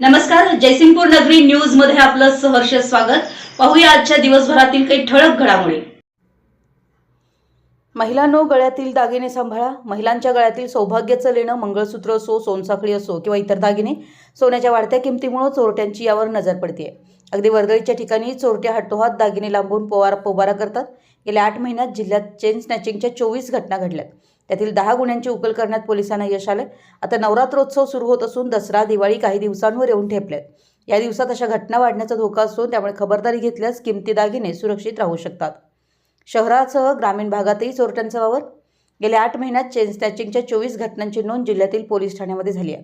नमस्कार जयसिंगपूर नगरी न्यूजमध्ये आपलं सहर्ष स्वागत. पाहूया आजच्या दिवसभरातील काही ठळक घडामोडी. महिलांनो गळ्यातील दागिने सांभाळा. महिलांच्या गळ्यातील सौभाग्याचं लेणं मंगळसूत्र असो सोनसाखळी असो किंवा इतर दागिने सोन्याच्या वाढत्या किमतीमुळे चोरट्यांची यावर नजर पडते अगदी वर्दळीच्या ठिकाणी चोरट्या हातोहात दागिने लांबून पोवारा पोबारा करतात. गेल्या आठ महिन्यात जिल्ह्यात चेन स्नॅचिंगच्या चोवीस घटना घडल्यात. त्यातील दहा गुन्ह्यांची उकल करण्यात पोलिसांना यश आलं आता नवरात्रोत्सव सुरू होत असून दसरा दिवाळी काही दिवसांवर येऊन ठेपल्यात. या दिवसात अशा घटना वाढण्याचा धोका असून त्यामुळे खबरदारी घेतल्यास किमती दागिने सुरक्षित राहू शकतात. शहरासह ग्रामीण भागातही चोरट्यांचा वावर? गेल्या आठ महिन्यात चेन स्नॅचिंगच्या चोवीस घटनांची नोंद जिल्ह्यातील पोलीस ठाण्यामध्ये झाली आहे.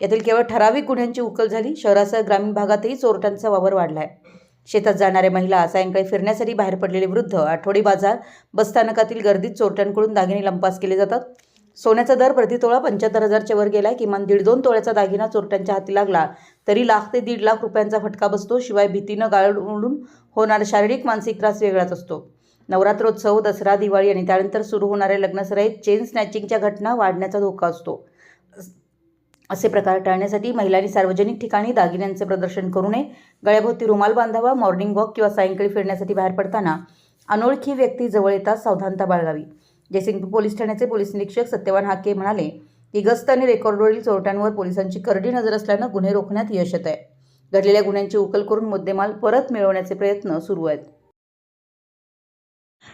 यातील केवळ ठराविक गुन्ह्यांची उकल झाली. शहरासह ग्रामीण भागातही चोरट्यांचा वावर वाढला आहे शेतात जाणाऱ्या महिला सायंकाळी फिरण्यासाठी बाहेर पडलेले वृद्ध आठवडी बाजार बसस्थानकातील गर्दीत चोरट्यांकडून दागिने लंपास केले जातात. सोन्याचा दर प्रतितोळा पंच्याहत्तर हजारच्या वर गेलाय. किमान दीड दोन तोळ्याचा दागिना चोरट्यांच्या हाती लागला तरी लाख ते दीड लाख रुपयांचा फटका बसतो. शिवाय भीतीनं गाळून होणारा शारीरिक मानसिक त्रास वेगळाच असतो. नवरात्रोत्सव दसरा दिवाळी आणि त्यानंतर सुरू होणाऱ्या लग्नसराईत चेन स्नॅचिंगच्या घटना वाढण्याचा धोका असतो. असे प्रकार टाळण्यासाठी महिलांनी सार्वजनिक ठिकाणी दागिन्यांचे प्रदर्शन करू नये. गळ्याभोवती रुमाल बांधावा मॉर्निंग वॉक किंवा सायंकाळी फिरण्यासाठी बाहेर पडताना अनोळखी व्यक्ती जवळ येताच सावधानता बाळगावी. जयसिंगपूर पोलीस ठाण्याचे पोलीस निरीक्षक सत्यवान हाके म्हणाले की गस्त आणि रेकॉर्डवरील चोरट्यांवर पोलिसांची करडी नजर असल्यानं गुन्हे रोखण्यात यश येत आहे घडलेल्या गुन्ह्यांची उकल करून मुद्देमाल परत मिळवण्याचे प्रयत्न सुरू आहेत.